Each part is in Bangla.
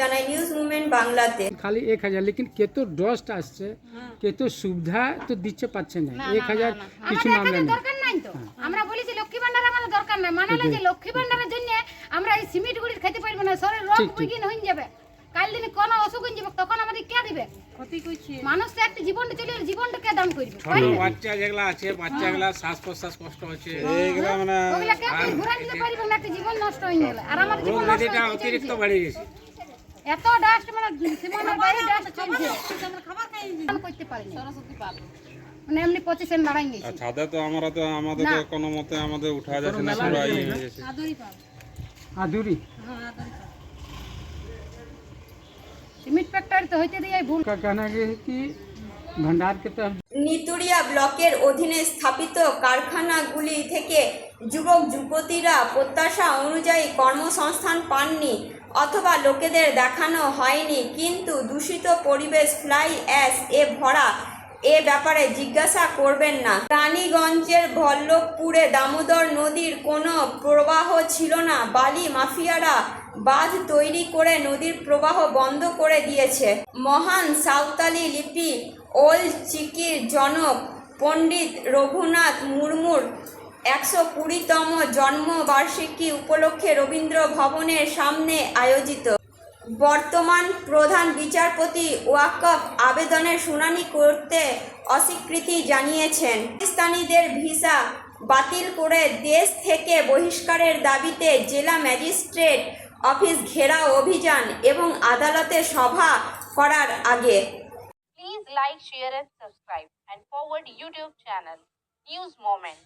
জানাই নিউজ মুভমেন্ট বাংলাতে খালি এক হাজার লেকিন কত ডস্ট আসছে কত সুবিধা তো দিচ্ছে পাচ্ছে না। এক হাজার কিছু মামলা নেই। দরকার নাই তো। আমরা বলেছি লক্ষ্মী ভান্ডার আমাদের দরকার নাই। মানালে যে লক্ষ্মী ভান্ডারের জন্য আমরা এই সিমেন্ট গুড়ি খেতে পারব না। শরীর রোগ। বিঘিন হয়ে যাবে। কাল দিনে কোনো অসুখ হয়ে যাবে তখন আমাদের কে দিবে? মানুষ তো একটা জীবনটা চলে গেলে জীবনটা কে দান করবে? বাচ্চা যেগুলা আছে বাচ্চাগুলা শ্বাস প্রশ্বাস কষ্ট হচ্ছে। এইগুলা মানে ওগুলা কে দিতে পারবে না একটা জীবন নষ্ট হয়ে গেলে আর আমাদের রোগ জীবন নষ্ট হয়ে অতিরিক্ত। বেড়ে গেছে। এত ডাস্ট মানে, মানে বাইরে ডাস্ট চলছে। খাবার করতে পারিনি। সরস্বতী মানে এমনি পঁচিশে দাঁড়াই তো আমরা তো আমাদের কোনো মতে আমাদের উঠা যাচ্ছে না আদুরি আদুরি? হ্যাঁ আদুরি সিমেন্ট ফ্যাক্টরি তো হইতে ভুল। কি তো নিতুড়িয়া ব্লকের অধীনে স্থাপিত কারখানাগুলি থেকে যুবক যুবতীরা প্রত্যাশা অনুযায়ী কর্মসংস্থান পাননি। অথবা লোকেদের দেখানো হয়নি, কিন্তু দূষিত পরিবেশ ফ্লাই অ্যাশ এ ভরা এ ব্যাপারে জিজ্ঞাসা করবেন না। রানীগঞ্জের ভল্লভপুরে দামোদর নদীর কোনো প্রবাহ ছিল না। বালি মাফিয়ারা বাঁধ তৈরি করে নদীর প্রবাহ বন্ধ করে দিয়েছে। মহান সাঁওতালি লিপি ওল চিকির জনক পণ্ডিত রঘুনাথ মুর্মুর একশো কুড়িতম জন্মবার্ষিকী উপলক্ষে রবীন্দ্র ভবনের সামনে আয়োজিত। বর্তমান প্রধান বিচারপতি ওয়াকফ আবেদনের শুনানি করতে অস্বীকৃতি জানিয়েছেন। পাকিস্তানিদের ভিসা বাতিল করে দেশ থেকে বহিষ্কারের দাবিতে জেলা ম্যাজিস্ট্রেট অফিস ঘেরাও অভিযান এবং আদালতে সভা করার আগে। Please like, share, and subscribe, and forward YouTube channel News Moment.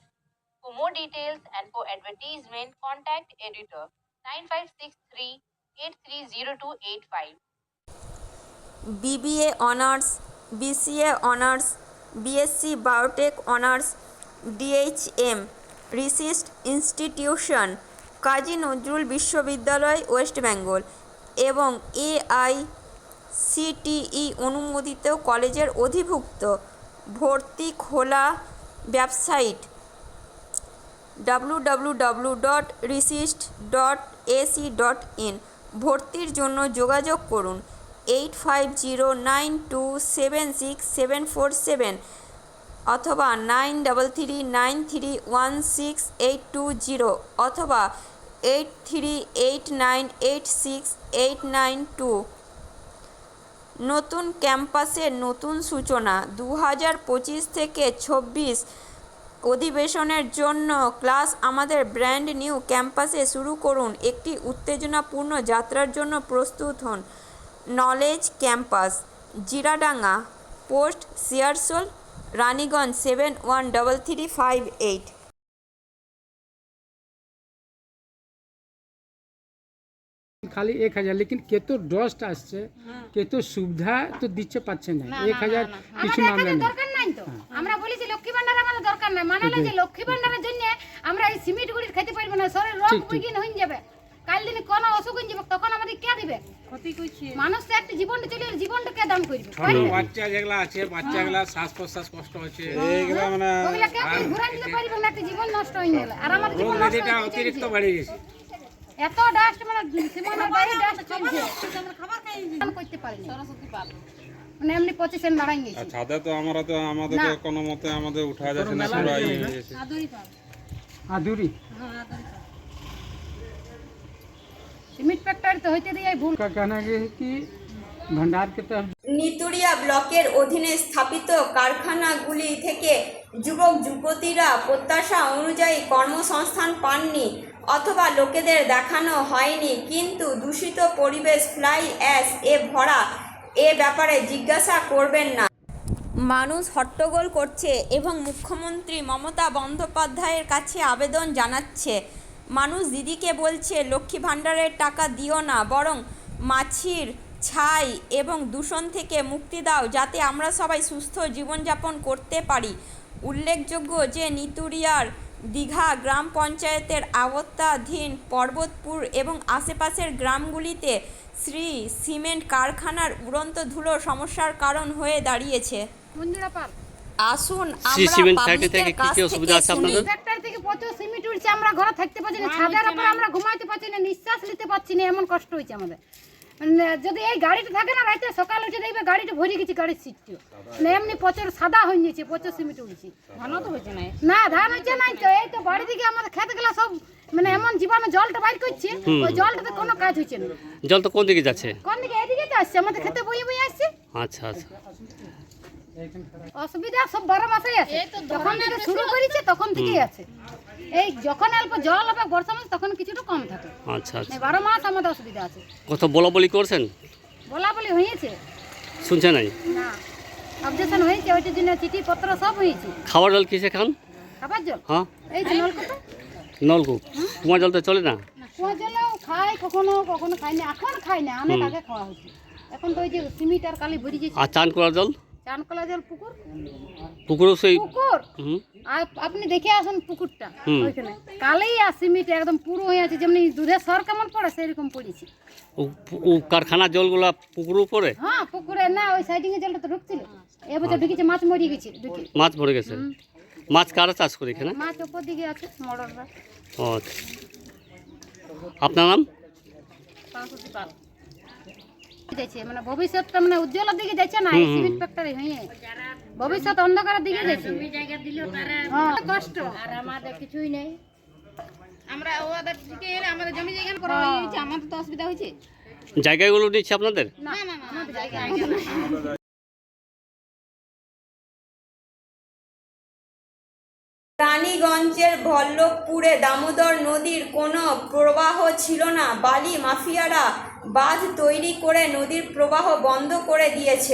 For more details and for advertisement, contact editor 9563 830285. BBA honours BCA honours BSc biotech honours DHM resist institution Kazi Nazrul বিশ্ববিদ্যালয় ওয়েস্ট বেঙ্গল এবং এআই সিটিই অনুমোদিত কলেজের অধিভুক্ত ভর্তি খোলা ওয়েবসাইট www.resist.ac.in ভর্তির জন্য যোগাযোগ করুন eight five zero nine two seven six seven four seven অথবা nine double three nine three one six eight two zero অথবা eight three eight nine eight six eight nine two নতুন ক্যাম্পাসের নতুন সূচনা দু হাজার পঁচিশ থেকে ছব্বিশ অধিবেশনের জন্য ক্লাস আমাদের ব্র্যান্ড নিউ ক্যাম্পাসে শুরু করুন। একটি উত্তেজনাপূর্ণ যাত্রার জন্য প্রস্তুত হন knowledge campus Jiradanga post Searsole Raniganj seven one double three five eight. খালি এক হাজার লেকিন কত ডস্ট আসছে কত সুবিধা তো দিচ্ছে পাচ্ছে না। এক হাজার কিছু মামলা নেই নাই তো? আমরা বলেছি লক্ষ্মী ভান্ডার আমাদের দরকার নাই। মানালে যে লক্ষ্মী ভান্ডারের জন্য আমরা এই সিমেন্ট গুড়ি খেতে পারব না। শরীর রোগ। বিঘিন হয়ে যাবে। কাল দিনে কোনো অসুখ হয়ে যাবে তখন আমাদের কে দিবে? মানুষ তো একটা জীবনটা চলে গেলে জীবনটা কে দান করবে বাচ্চা যেগুলা আছে বাচ্চাগুলা শ্বাস প্রশ্বাস কষ্ট হচ্ছে। এইগুলা মানে ওগুলা কে আপনি ঘুরান দিতে পারবে না একটা জীবন নষ্ট হয়ে গেলে। আর আমাদের রোগ জীবন নষ্ট হয়ে অতিরিক্ত। বেড়ে গেছে। এত ডাস্ট মানে সীমানার বাইরে ডাস্ট চলছে আমি করতে পারিনি। মানে এমনি তো আমরা তো আমাদের তো কোনো মতে আমাদের যাচ্ছে না আদুরি পাবে আদুরি? হ্যাঁ আদুরি সিমেন্ট ফ্যাক্টরি তো হইতে ভুল। গে কি? কে তো নিতুড়িয়া ব্লকের অধীনে স্থাপিত কারখানাগুলি থেকে যুবক যুবতীরা প্রত্যাশা অনুযায়ী কর্মসংস্থান পাননি অথবা লোকেদের দেখানো হয়নি। কিন্তু দূষিত পরিবেশ ফ্লাই অ্যাশ এ ভরা এ ব্যাপারে জিজ্ঞাসা করবেন না। মানুষ হট্টগোল করছে এবং মুখ্যমন্ত্রী মমতা বন্দ্যোপাধ্যায়ের কাছে আবেদন জানাচ্ছে। মানুষ দিদিকে বলছে, লক্ষ্মী ভাণ্ডারের টাকা দিও না, বরং মাছির ছাই এবং দূষণ থেকে মুক্তি দাও, যাতে আমরা সবাই সুস্থ জীবনযাপন করতে পারি। উল্লেখযোগ্য যে নিতুরিয়ার দীঘা গ্রাম পঞ্চায়েতের আওতাধীন পর্বতপুর এবং আশেপাশের গ্রামগুলিতে শ্রী সিমেন্ট কারখানার উড়ন্ত ধুলো সমস্যার কারণ হয়ে দাঁড়িয়েছে। আসুন শ্রী আমরা সিমেন্ট ফ্যাক্টরি থেকে কি কি অসুবিধা আছে আপনাদের? ফ্যাক্টরি থেকে প্রচুর সিমেন্ট উঠছে আমরা ঘরে থাকতে পারছি না ছাদের উপর আমরা ঘুমাইতে পারছি না নিঃশ্বাস নিতে পারছি না এমন কষ্ট হয়েছে আমাদের। যদি এই গাড়িটা থাকে না রাইতে সকাল উঠে দেখবে গাড়িটা ভরে গেছে গাড়ির সিটটিও। মানে এমনি প্রচুর সাদা হয়ে গেছে প্রচুর সিমেন্ট উঠেছে ধানও তো হয়েছে না। না ধান হচ্ছে নাই তো এই তো বাড়ি দিকে আমাদের খেতগুলা সব মানে এমন জীবাণু জলটা বাইর করছে ওই জলটাতে কোনো কাজ হচ্ছে না। জল তো কোন দিকে যাচ্ছে? কোন দিকে? এদিকে তো আসছে আমাদের খেতে বই বই আসছে। আচ্ছা আচ্ছা। অসুবিধা সব বারো মাসেই আছে। যখন থেকে শুরু করেছে তখন থেকেই আছে। এই যখন অল্প জল হবে বর্ষা মাস তখন কিছুটা কম থাকে। আচ্ছা আচ্ছা। বারো মাস আমাদের অসুবিধা আছে। কত বলা বলি করছেন? বলা বলি হয়েছে। শুনছে নাই? না। অবজেকশন হয়েছে ওইটার জন্য চিঠি পত্র সব হয়েছে। খাওয়ার জল কিসে খান? খাবার জল? হ্যাঁ। এই যে নলকূপ নলকূপ। কুমার জল তো চলে না? কুয়ার জলেও খাই কখনো কখনো খাই না। এখন খাই না অনেক আগে খাওয়া হয়েছে। এখন তো ওই যে সিমিট আর কালি ভরি আর চান করার জল? চানকলা জল পুকুর? পুকুরেও সেই পুকুর? আপনি দেখে আসুন পুকুরটা। ওইখানে। কালেই আর সিমিট একদম পুরো হয়ে আছে যেমনি দুধের সর কেমন পড়ে সেরকম পড়েছে। ও- কারখানার জলগুলা পুকুরের উপরে হ্যাঁ পুকুরে না ওই সাইডিং এর জলটা তো ঢুকছিল। এবছর ঢুকেছে মাছ মরিয়ে গেছে মাছ ভরে গেছে? মাছ কারা চাষ করে এখানে? মাছ উপর দিকে আছে মডররা ও আচ্ছা। আপনার নাম? যাচ্ছে মানে ভবিষ্যৎটা মানে উজ্জ্বলের দিকে যাচ্ছে না সিমেন্ট ফ্যাক্টরি হয়ে। ভবিষ্যৎ অন্ধকারের দিকে যাচ্ছে। হ্যাঁ কষ্ট। আর আমাদের কিছুই নেই। আমরা ওদের দিকে এলে আমাদের জমি জায়গা করা হয়েছে আমাদের তো অসুবিধা হয়েছে। জায়গাগুলো নিচ্ছে আপনাদের? না না না আমাদের জায়গা রানীগঞ্জের ভল্লভপুরে দামোদর নদীর কোনো প্রবাহ ছিল না। বালি মাফিয়ারা বাঁধ তৈরি করে নদীর প্রবাহ বন্ধ করে দিয়েছে।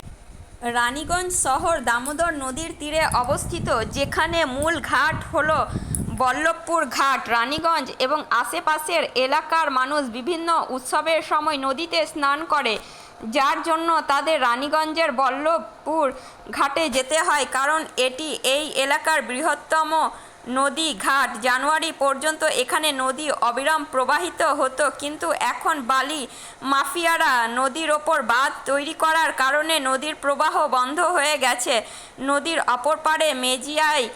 রানীগঞ্জ শহর দামোদর নদীর তীরে অবস্থিত, যেখানে মূল ঘাট হলো বল্লভপুর ঘাট। রানীগঞ্জ এবং আশেপাশের এলাকার মানুষ বিভিন্ন উৎসবের সময় নদীতে স্নান করে, যার জন্য তাদের রানীগঞ্জের বল্লভপুর ঘাটে যেতে হয়, কারণ এটি এই এলাকার বৃহত্তম নদী ঘাট। জানুয়ারি পর্যন্ত এখানে নদী অবিরাম প্রবাহিত হতো, কিন্তু এখন বালি মাফিয়ারা নদীর ওপর বাঁধ তৈরি করার কারণে নদীর প্রবাহ বন্ধ হয়ে গেছে। নদীর অপর পাড়ে মেজিয়ায়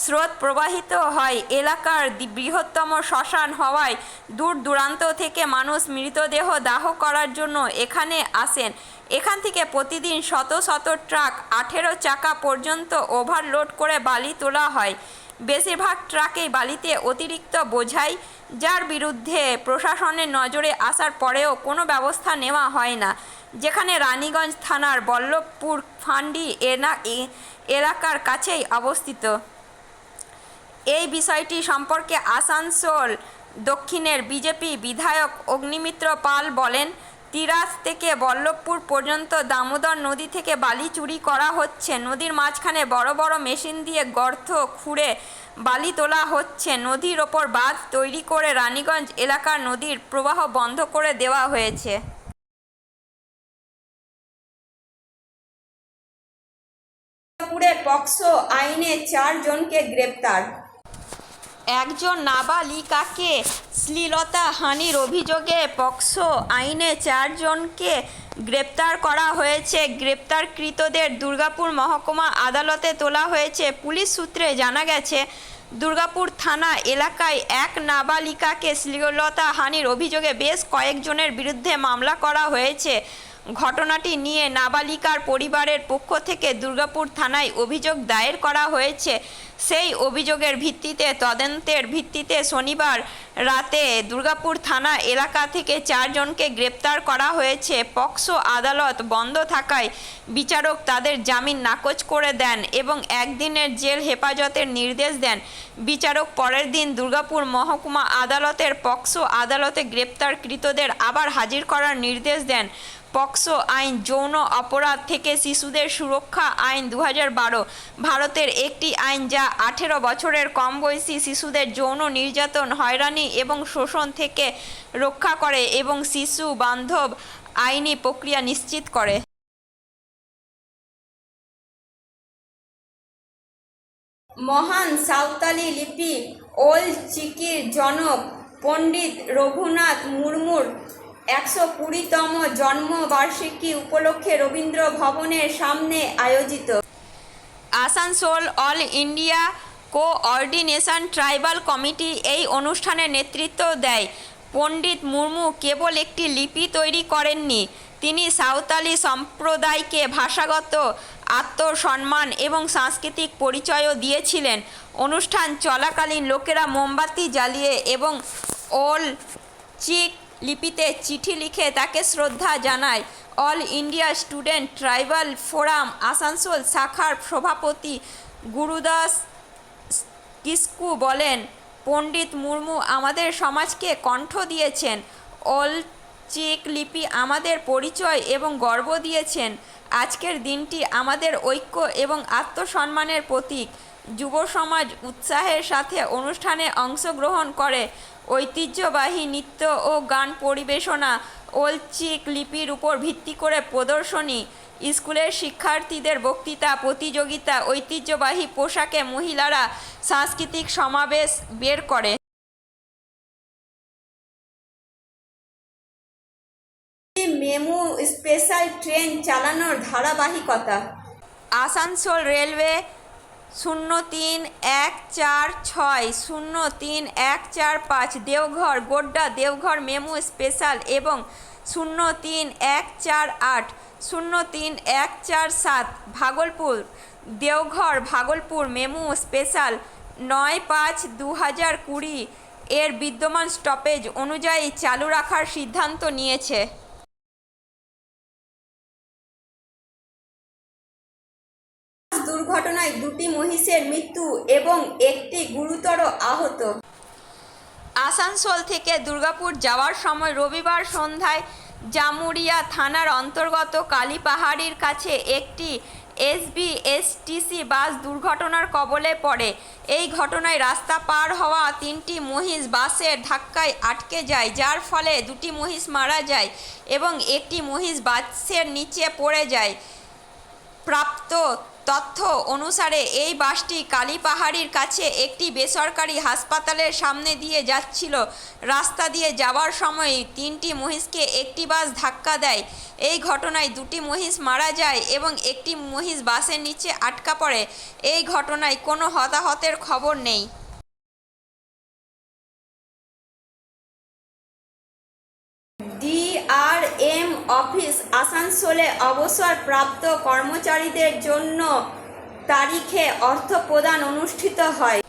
স্রোত প্রবাহিত হয়। এলাকার বৃহত্তম শ্মশান হওয়ায় দূর দূরান্ত থেকে মানুষ মৃতদেহ দাহ করার জন্য এখানে আসেন। এখান থেকে প্রতিদিন শত শত ট্রাক আঠেরো চাকা পর্যন্ত ওভারলোড করে বালি তোলা হয়। বেশিরভাগ ট্রাকেই বালিতে অতিরিক্ত বোঝাই, যার বিরুদ্ধে প্রশাসনের নজরে আসার পরেও কোনো ব্যবস্থা নেওয়া হয় না। যেখানে রানীগঞ্জ থানার বল্লভপুর ফান্ডি এলাকার কাছেই অবস্থিত। এই বিষয়টি সম্পর্কে আসানসোল দক্ষিণের বিজেপি বিধায়ক অগ্নিমিত্র পাল বলেন, তিরাস থেকে বল্লভপুর পর্যন্ত দামোদর নদী থেকে বালি চুরি করা হচ্ছে। নদীর মাঝখানে বড় বড় মেশিন দিয়ে গর্ত খুঁড়ে বালি তোলা হচ্ছে। নদীর ওপর বাঁধ তৈরি করে রানীগঞ্জ এলাকার নদীর প্রবাহ বন্ধ করে দেওয়া হয়েছে। পক্সো আইনে চারজনকে গ্রেপ্তার। একজন নাবালিকাকে শ্লীলতা হানির অভিযোগে পক্সো আইনে চারজনকে গ্রেপ্তার করা হয়েছে। গ্রেপ্তারকৃতদের দুর্গাপুর মহকুমা আদালতে তোলা হয়েছে। পুলিশ সূত্রে জানা গেছে, দুর্গাপুর থানা এলাকায় এক নাবালিকাকে শ্লীলতা হানির অভিযোগে বেশ কয়েকজনের বিরুদ্ধে মামলা করা হয়েছে। ঘটনাটি নিয়ে নাবালিকার পরিবারের পক্ষ থেকে দুর্গাপুর থানায় অভিযোগ দায়ের করা হয়েছে। সেই অভিযোগের ভিত্তিতে তদন্তের ভিত্তিতে শনিবার রাতে দুর্গাপুর থানা এলাকা থেকে চারজনকে গ্রেপ্তার করা হয়েছে। পক্সো আদালত বন্ধ থাকায় বিচারক তাদের জামিন নাকচ করে দেন এবং একদিনের জেল হেফাজতের নির্দেশ দেন। বিচারক পরের দিন দুর্গাপুর মহকুমা আদালতের পক্সো আদালতে গ্রেপ্তারকৃতদের আবার হাজির করার নির্দেশ দেন। পক্সো আইন, যৌন অপরাধ থেকে শিশুদের সুরক্ষা আইন দু বারো। ভারতের একটি আইন যা আঠেরো বছরের কম বয়সী শিশুদের যৌন নির্যাতন, হয়রানি এবং শোষণ থেকে রক্ষা করে এবং শিশু বান্ধব আইনি প্রক্রিয়া নিশ্চিত করে। মহান সাঁওতালি লিপি ওল চিকির জনক পণ্ডিত রঘুনাথ মুর্মুর একশো কুড়িতম জন্মবার্ষিকী উপলক্ষে রবীন্দ্র ভবনের সামনে আয়োজিত। Asansol all India coordination tribal committee এই অনুষ্ঠানে নেতৃত্ব দেয়। পণ্ডিত মুর্মু কেবল একটি লিপি তৈরি করেননি, তিনি সাঁওতালি সম্প্রদায়কে ভাষাগত আত্মসম্মান এবং সাংস্কৃতিক পরিচয়ও দিয়েছিলেন। অনুষ্ঠান চলাকালীন লোকেরা মোমবাতি জ্বালিয়ে এবং ওল চিক লিপিতে চিঠি লিখে তাকে শ্রদ্ধা জানায়। All India student tribal forum, Asansol শাখার সভাপতি গুরুদাস কিস্কু বলেন, পণ্ডিত মুর্মু আমাদের সমাজকে কণ্ঠ দিয়েছেন। অল চিক লিপি আমাদের পরিচয় এবং গর্ব দিয়েছেন। আজকের দিনটি আমাদের ঐক্য এবং আত্মসম্মানের প্রতীক। যুব সমাজ উৎসাহের সাথে অনুষ্ঠানে অংশগ্রহণ করে। ঐতিহ্যবাহী নৃত্য ও গান পরিবেশনা ওলচিক লিপির উপর ভিত্তি করে প্রদর্শনী। স্কুলের শিক্ষার্থীদের বক্তৃতা প্রতিযোগিতা ঐতিহ্যবাহী পোশাকে মহিলারা সাংস্কৃতিক সমাবেশ বের করে। মেমু স্পেশাল ট্রেন চালানোর ধারাবাহিকতা। আসানসোল রেলওয়ে শূন্য তিন এক চার ছয়, শূন্য তিন এক চার পাঁচ, দেওঘর, গোড্ডা, দেওঘর মেমু স্পেশাল এবং শূন্য তিন এক চার আট, শূন্য তিন এক চার সাত, ভাগলপুর, দেওঘর, ভাগলপুর মেমু স্পেশাল নয় পাঁচ দু হাজার কুড়ি এর বিদ্যমান স্টপেজ অনুযায়ী চালু রাখার সিদ্ধান্ত নিয়েছে। দুর্ঘটনায় দুটি মহিষের মৃত্যু এবং একটি গুরুতর আহত। আসানসোল থেকে দুর্গাপুর যাওয়ার সময় রবিবার সন্ধ্যায় জামুরিয়া থানার অন্তর্গত কালীপাহাড়ির কাছে একটি এসবিএসটিসি বাস দুর্ঘটনার কবলে পড়ে। এই ঘটনায় রাস্তা পার হওয়া তিনটি মহিষ বাসের ধাক্কায় আটকে যায়, যার ফলে দুটি মহিষ মারা যায় এবং একটি মহিষ বাসের নিচে পড়ে যায়। প্রাপ্ত তথ্য অনুসারে, এই বাসটি কালীপাহাড়ির কাছে একটি বেসরকারি হাসপাতালের সামনে দিয়ে যাচ্ছিল। রাস্তা দিয়ে যাওয়ার সময় তিনটি মহিষকে একটি বাস ধাক্কা দেয়। এই ঘটনায় দুটি মহিষ মারা যায় এবং একটি মহিষ বাসের নিচে আটকা পড়ে। এই ঘটনায় কোনো হতাহতের খবর নেই। আসানসোলে অবসরপ্রাপ্ত কর্মচারীদের জন্য তারিখে অর্থ প্রদান অনুষ্ঠিত হয়।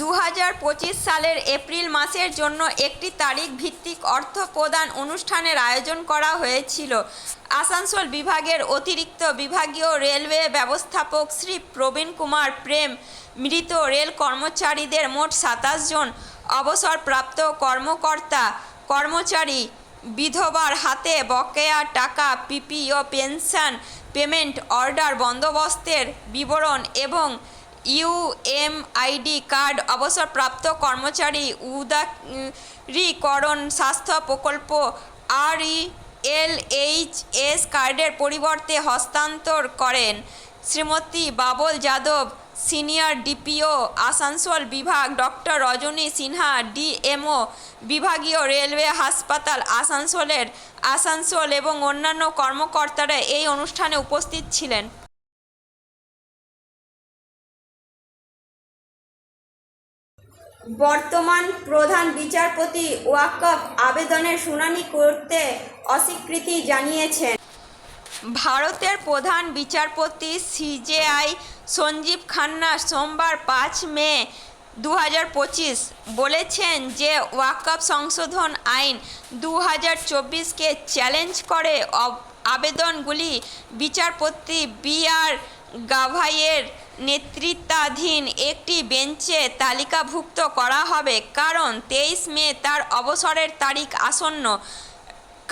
দু হাজার পঁচিশ সালের এপ্রিল মাসের জন্য একটি তারিখ ভিত্তিক অর্থ প্রদান অনুষ্ঠানের আয়োজন করা হয়েছিল। আসানসোল বিভাগের অতিরিক্ত বিভাগীয় রেলওয়ে ব্যবস্থাপক শ্রী প্রবীণ কুমার প্রেম, মৃত রেল কর্মচারীদের মোট সাতাশ জন অবসরপ্রাপ্ত কর্মকর্তা, কর্মচারী বিধবার হাতে বকেয়া টাকা, পিপিও পেনশন, পেমেন্ট অর্ডার বন্দোবস্তের বিবরণ এবং ইউএমআইডি কার্ড অবসরপ্রাপ্ত কর্মচারী উদারীকরণ স্বাস্থ্য প্রকল্প আর ই এল এইচ এস কার্ডের পরিবর্তে হস্তান্তর করেন। শ্রীমতী বাবল যাদব সিনিয়র ডিপিও আসানসোল বিভাগ ডক্টর রজনী সিনহা, ডিএমও বিভাগীয় রেলওয়ে হাসপাতাল আসানসোলের আসানসোল এবং অন্যান্য কর্মকর্তারা এই অনুষ্ঠানে উপস্থিত ছিলেন। বর্তমান প্রধান বিচারপতি ওয়াকফ আবেদনের শুনানি করতে অস্বীকৃতি জানিয়েছেন। ভারতের প্রধান বিচারপতি সিজেআই সঞ্জীব খান্না সোমবার পাঁচ মে দু পঁচিশ বলেছেন যে ওয়াকফ সংশোধন আইন দু হাজার চব্বিশকে চ্যালেঞ্জ করে আবেদনগুলি বিচারপতি বি আর গাভাইয়ের নেতৃত্বাধীন একটি বেঞ্চে তালিকাভুক্ত করা হবে। কারণ তেইশ মে তার অবসরের তারিখ আসন্ন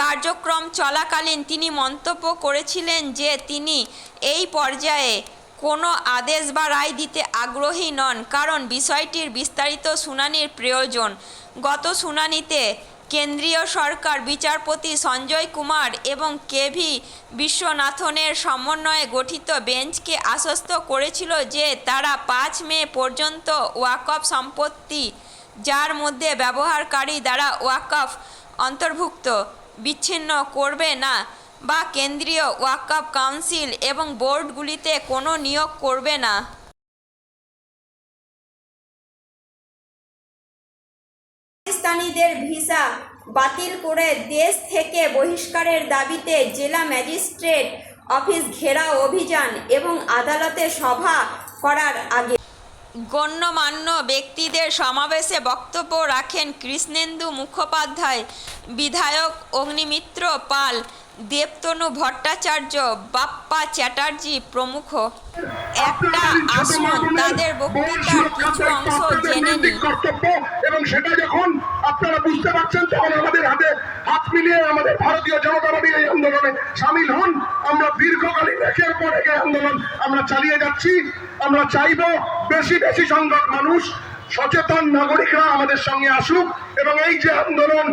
কার্যক্রম চলাকালীন তিনি মন্তব্য করেছিলেন যে তিনি এই পর্যায়ে কোনো আদেশ বা রায় দিতে আগ্রহী নন, কারণ বিষয়টির বিস্তারিত শুনানির প্রয়োজন। গত শুনানিতে কেন্দ্রীয় সরকার বিচারপতি সঞ্জয় কুমার এবং কেভি বিশ্বনাথনের সমন্বয়ে গঠিত বেঞ্চকে আশ্বস্ত করেছিল যে তারা পাঁচ মে পর্যন্ত ওয়াকফ সম্পত্তি যার মধ্যে ব্যবহারকারী দ্বারা ওয়াকফ অন্তর্ভুক্ত। বিচ্ছিন্ন করবে না বা কেন্দ্রীয় ওয়াকফ কাউন্সিল এবং বোর্ডগুলিতে কোনো নিয়োগ করবে না। পাকিস্তানিদের ভিসা বাতিল করে দেশ থেকে বহিষ্কারের দাবিতে জেলা ম্যাজিস্ট্রেট অফিস ঘেরাও অভিযান এবং আদালতে সভা করার আগে গণ্যমান্য ব্যক্তিদের সমাবেশে বক্তব্য রাখেন কৃষ্ণেন্দু মুখোপাধ্যায় বিধায়ক অগ্নিমিত্র পাল দেবতনু ভট্টাচার্য বাপ্পা চ্যাটার্জি প্রমুখ। একটা আসুন তাদের বক্তৃতার কিছু অংশ জেনে কর্তব্য এবং সেটা যখন আপনারা বুঝতে পারছেন তখন আমাদের হাতে হাত মিলিয়ে আমাদের ভারতীয় জনতা পার্টি এই আন্দোলনে সামিল হন। আমরা দীর্ঘকালীন একের পর এক আন্দোলন আমরা চালিয়ে যাচ্ছি। আমরা চাইব বেশি বেশি সংখ্যক মানুষ সচেতন নাগরিকরা আমাদের সঙ্গে আসুক এবং এই যে আন্দোলন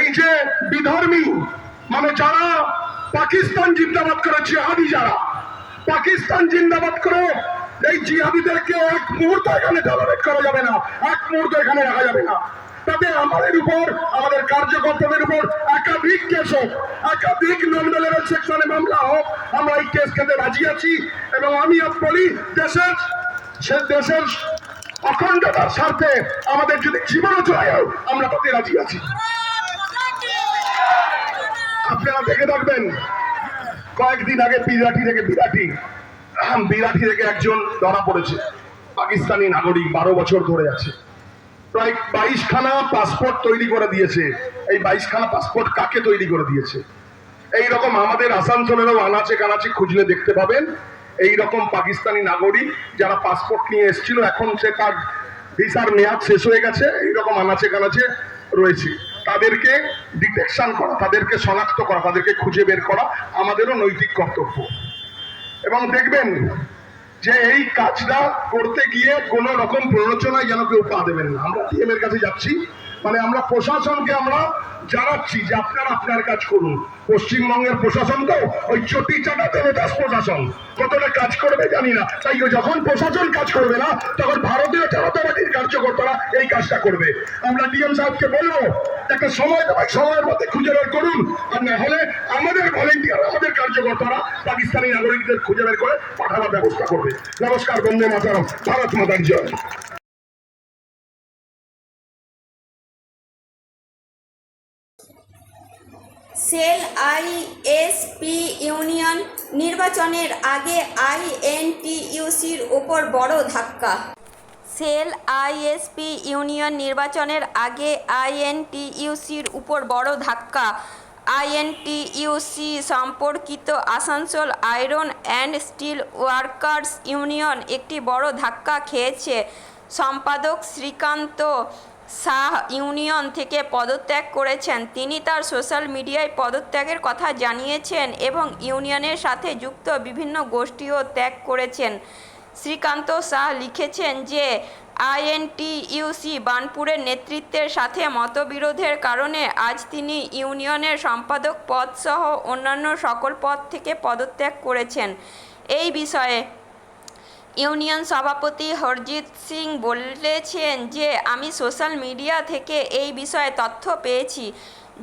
এই যে বিধর্মী মানে যারা পাকিস্তান জিন্দাবাদ করে, জিহাদি যারা, পাকিস্তান জিন্দাবাদ করে, এই জিহাদিদেরকে এক মুহূর্ত এখানে টলারেট করা যাবে না, এক মুহূর্ত এখানে রাখা যাবে না। তাতে আমাদের উপর, আমাদের কার্যকর্তাদের উপর একাধিক কেস হোক, একাধিক নন লেভেল সেকশনে মামলা হোক, আমরা এই কেস খেতে রাজি আছি এবং আমি বলি, দেশের, সে দেশের অখণ্ডতার স্বার্থে আমাদের যদি জীবনও চলে, আমরা তাতে রাজি আছি। আপনারা দেখে থাকবেন। কয়েকদিন আগে বিরাটি থেকে বিরাটি বিরাটি থেকে একজন ধরা পড়েছে। পাকিস্তানি নাগরিক, বারো বছর ধরে আছে। প্রায় বাইশখানা পাসপোর্ট তৈরি করে দিয়েছে। এই বাইশখানা পাসপোর্ট কাকে তৈরি করে দিয়েছে? এই রকম আমাদের আসানসোলেরও আনাচে কানাচে খুঁজলে দেখতে পাবেন। এই রকম পাকিস্তানি নাগরিক যারা পাসপোর্ট নিয়ে এসেছিল, এখন সে তার ভিসার মেয়াদ শেষ হয়ে গেছে। এইরকম আনাচে কানাচে রয়েছে। তাদেরকে ডিটেকশন করা, তাদেরকে শনাক্ত করা, তাদেরকে খুঁজে বের করা আমাদেরও নৈতিক কর্তব্য। এবং দেখবেন যে এই কাজটা করতে গিয়ে কোন রকম প্ররোচনায় যেন কেউ পা দেবেন না। আমরা ডিএম এর কাছে যাচ্ছি। মানে আমরা প্রশাসনকে আমরা জানাচ্ছি যে আপনারা আপনার কাজ করুন। পশ্চিমবঙ্গের প্রশাসন তো ওই চটি চাটা দেবদাস প্রশাসন। কতটা কাজ করবে জানি না। তাই যখন প্রশাসন কাজ করবে না, তখন ভারতীয় জনতা পার্টির কার্যকর্তারা এই কাজটা করবে। আমরা ডিএম সাহেবকে বলব, একটা সময় দেওয়া সময়ের মধ্যে খুঁজে বের করুন। আর না হলে আমাদের ভলেন্টিয়ার, আমাদের কার্যকর্তারা পাকিস্তানি নাগরিকদের খুঁজে বের করে পাঠানোর ব্যবস্থা করবে। নমস্কার, বন্দে মাতারম, ভারত মাতার জয়। সেল আইএসপি ইউনিয়ন নির্বাচনের আগে আইএনটিইউসির ওপর বড় ধাক্কা। সেল আইএসপি ইউনিয়ন নির্বাচনের আগে আইএনটিইউসির উপর বড় ধাক্কা। আইএনটিইউসি সম্পর্কিত Asansol iron and steel workers union একটি বড় ধাক্কা খেয়েছে। সম্পাদক শ্রীকান্ত শাহ ইউনিয়ন থেকে পদত্যাগ করেছেন। তিনি তার সোশ্যাল মিডিয়ায় পদত্যাগের কথা জানিয়েছেন এবং ইউনিয়নের সাথে যুক্ত বিভিন্ন গোষ্ঠীও ত্যাগ করেছেন। শ্রীকান্ত শাহ লিখেছেন যে, আইএনটিইউসি বার্নপুরের নেতৃত্বের সাথে মতবিরোধের কারণে আজ তিনি ইউনিয়নের সম্পাদক পদসহ অন্যান্য সকল পদ থেকে পদত্যাগ করেছেন। এই বিষয়ে ইউনিয়ন সভাপতি হরজিৎ সিং বলেছেন যে, আমি সোশ্যাল মিডিয়া থেকে এই বিষয়ে তথ্য পেয়েছি।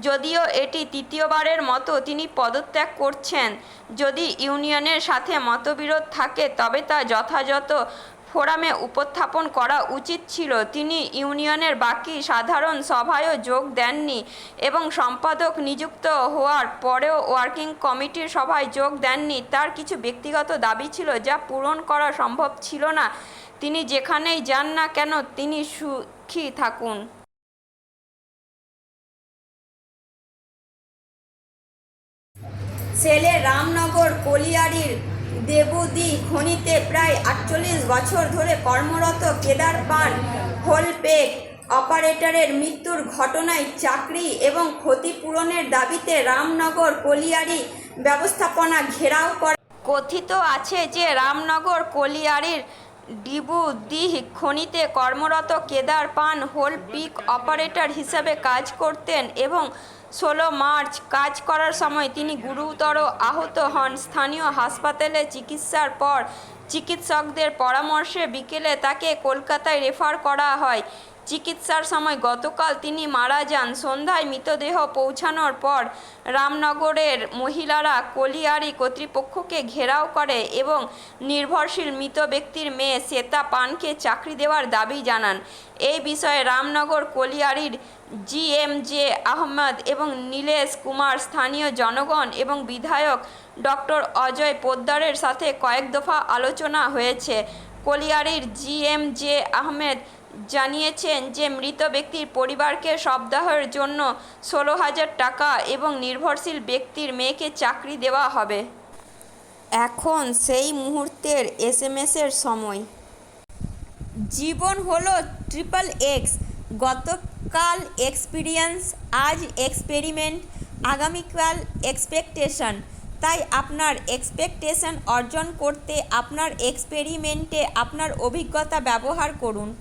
যদিও এটি তৃতীয়বারের মতো তিনি পদত্যাগ করছেন। যদি ইউনিয়নের সাথে মতবিরোধ থাকে, তবে তা যথাযথ ফোরামে উপস্থাপন করা উচিত ছিল। তিনি ইউনিয়নের বাকি সাধারণ সভায়ও যোগ দেননি এবং সম্পাদক নিযুক্ত হওয়ার পরেও ওয়ার্কিং কমিটির সভায় যোগ দেননি। তার কিছু ব্যক্তিগত দাবি ছিল যা পূরণ করা সম্ভব ছিল না। তিনি যেখানেই যান না কেন, তিনি সুখী থাকুন। সেলে রামনগর কলিয়ারির দেবুদি খনিতে প্রায় আটচল্লিশ বছর ধরে কর্মরত কেদার পান হোলপেক অপারেটরের মৃত্যুর ঘটনায় চাকরি এবং ক্ষতিপূরণের দাবিতে রামনগর কলিয়ারি ব্যবস্থাপনা ঘেরাও করে। কথিত আছে যে রামনগর কলিয়ারির ডিবুদিহ খনিতে কর্মরত কেদার পান হোল পিক অপারেটর হিসেবে কাজ করতেন এবং ষোলো মার্চ কাজ করার সময় তিনি গুরুতর আহত হন। স্থানীয় হাসপাতালে চিকিৎসার পর চিকিৎসকদের পরামর্শে বিকেলে তাকে কলকাতায় রেফার করা হয়। চিকিৎসার সময় গতকাল তিনি মারা যান। সন্ধ্যায় মৃতদেহ পৌঁছানোর পর রামনগরের মহিলারা কলিয়ারি কর্তৃপক্ষকে ঘেরাও করে এবং নির্ভরশীল মৃত ব্যক্তির মেয়ে শ্বেতা পানকে চাকরি দেওয়ার দাবি জানান। এই বিষয়ে রামনগর কলিয়ারির জিএমজে আহমদ এবং নীলেশ কুমার স্থানীয় জনগণ এবং বিধায়ক ডক্টর অজয় পোদ্দারের সাথে কয়েক দফা আলোচনা হয়েছে। কলিয়ারির জিএমজে আহমেদ জানিয়েছেন যে মৃত ব্যক্তির পরিবারকে সপ্তাহের জন্য ষোলো হাজার টাকা এবং নির্ভরশীল ব্যক্তির মেয়েকে চাকরি দেওয়া হবে। এখন সেই মুহূর্তের এস এম এসএমএসের সময়। জীবন হলো ট্রিপল এক্স গতকাল এক্সপিরিয়েন্স আজ এক্সপেরিমেন্ট আগামীকাল এক্সপেকটেশন তাই আপনার এক্সপেকটেশন অর্জন করতে, আপনার এক্সপেরিমেন্টে আপনার অভিজ্ঞতা ব্যবহার করুন।